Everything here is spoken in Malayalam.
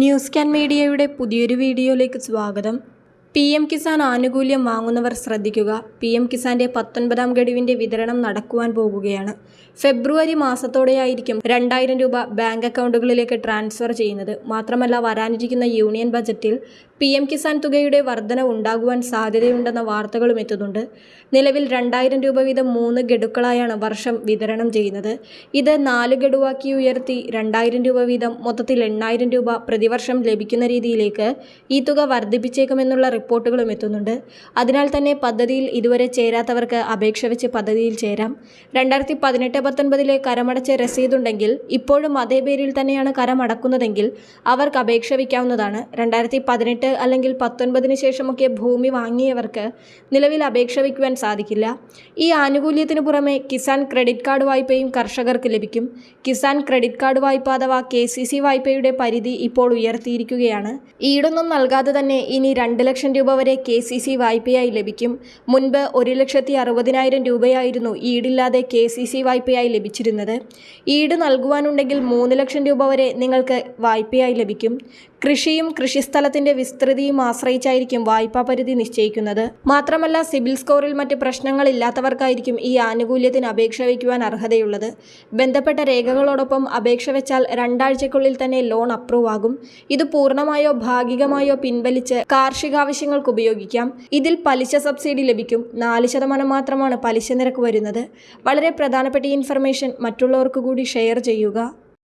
ന്യൂസ് ക്യാൻ മീഡിയയുടെ പുതിയൊരു വീഡിയോയിലേക്ക് സ്വാഗതം. പി എം കിസാൻ ആനുകൂല്യം വാങ്ങുന്നവർ ശ്രദ്ധിക്കുക. പി എം കിസാന്റെ പത്തൊൻപതാം ഗഡുവിന്റെ വിതരണം നടക്കുവാൻ പോകുകയാണ്. ഫെബ്രുവരി മാസത്തോടെയായിരിക്കും രണ്ടായിരം രൂപ ബാങ്ക് അക്കൗണ്ടുകളിലേക്ക് ട്രാൻസ്ഫർ ചെയ്യുന്നത്. മാത്രമല്ല വരാനിരിക്കുന്ന യൂണിയൻ ബജറ്റിൽ പി എം കിസാൻ തുകയുടെ വർധന ഉണ്ടാകുവാൻ സാധ്യതയുണ്ടെന്ന വാർത്തകളും എത്തുന്നുണ്ട്. നിലവിൽ രണ്ടായിരം രൂപ വീതം മൂന്ന് ഗഡുക്കളായാണ് വർഷം വിതരണം ചെയ്യുന്നത്. ഇത് നാല് ഗഡുവാക്കി ഉയർത്തി രണ്ടായിരം രൂപ വീതം മൊത്തത്തിൽ എണ്ണായിരം രൂപ പ്രതിവർഷം ലഭിക്കുന്ന രീതിയിലേക്ക് ഈ തുക വർദ്ധിപ്പിച്ചേക്കുമെന്നുള്ള റിപ്പോർട്ടുകളും എത്തുന്നുണ്ട്. അതിനാൽ തന്നെ പദ്ധതിയിൽ ഇതുവരെ ചേരാത്തവർക്ക് അപേക്ഷ വെച്ച് പദ്ധതിയിൽ ചേരാം. രണ്ടായിരത്തി പതിനെട്ട് പത്തൊൻപതിലെ കരമടച്ച രസീതുണ്ടെങ്കിൽ ഇപ്പോഴും അതേ പേരിൽ തന്നെയാണ് കരമടക്കുന്നതെങ്കിൽ അവർക്ക് അപേക്ഷ വയ്ക്കാവുന്നതാണ് രണ്ടായിരത്തി പതിനെട്ട് അല്ലെങ്കിൽ പത്തൊൻപതിന് ശേഷമൊക്കെ ഭൂമി വാങ്ങിയവർക്ക് നിലവിൽ അപേക്ഷ വയ്ക്കുവാൻ സാധിക്കില്ല. ഈ ആനുകൂല്യത്തിന് പുറമെ കിസാൻ ക്രെഡിറ്റ് കാർഡ് വായ്പയും കർഷകർക്ക് ലഭിക്കും. കിസാൻ ക്രെഡിറ്റ് കാർഡ് വായ്പ അഥവാ കെ സി സി വായ്പയുടെ പരിധി ഇപ്പോൾ ഉയർത്തിയിരിക്കുകയാണ്. ഈടൊന്നും നൽകാതെ തന്നെ ഇനി രണ്ട് ലക്ഷം രൂപ വരെ കെ സി സി വായ്പയായി ലഭിക്കും. മുൻപ് ഒരു ലക്ഷത്തി അറുപതിനായിരം രൂപയായിരുന്നു ഈടില്ലാതെ കെ സി സി വായ്പയായി ലഭിച്ചിരുന്നത്. ഈട് നൽകുവാനുണ്ടെങ്കിൽ മൂന്ന് ലക്ഷം രൂപ വരെ നിങ്ങൾക്ക് വായ്പയായി ലഭിക്കും. കൃഷിയും കൃഷിസ്ഥലത്തിന്റെ വിസ്തൃതിയും ആശ്രയിച്ചായിരിക്കും വായ്പാ പരിധി നിശ്ചയിക്കുന്നത്. മാത്രമല്ല സിബിൽ സ്കോറിൽ മറ്റ് പ്രശ്നങ്ങളില്ലാത്തവർക്കായിരിക്കും ഈ ആനുകൂല്യത്തിന് അപേക്ഷ വയ്ക്കുവാൻ അർഹതയുള്ളത്. ബന്ധപ്പെട്ട രേഖകളോടൊപ്പം അപേക്ഷ വെച്ചാൽ രണ്ടാഴ്ചക്കുള്ളിൽ തന്നെ ലോൺ അപ്രൂവ് ആകും. ഇത് പൂർണമായോ ഭാഗികമായോ പിൻവലിച്ച് കാർഷികാവശ്യങ്ങൾക്ക് ഉപയോഗിക്കാം. ഇതിൽ പലിശ സബ്സിഡി ലഭിക്കും. നാല് ശതമാനം മാത്രമാണ് പലിശ നിരക്ക് വരുന്നത്. വളരെ പ്രധാനപ്പെട്ട ഈ ഇൻഫർമേഷൻ മറ്റുള്ളവർക്ക് കൂടി ഷെയർ ചെയ്യുക.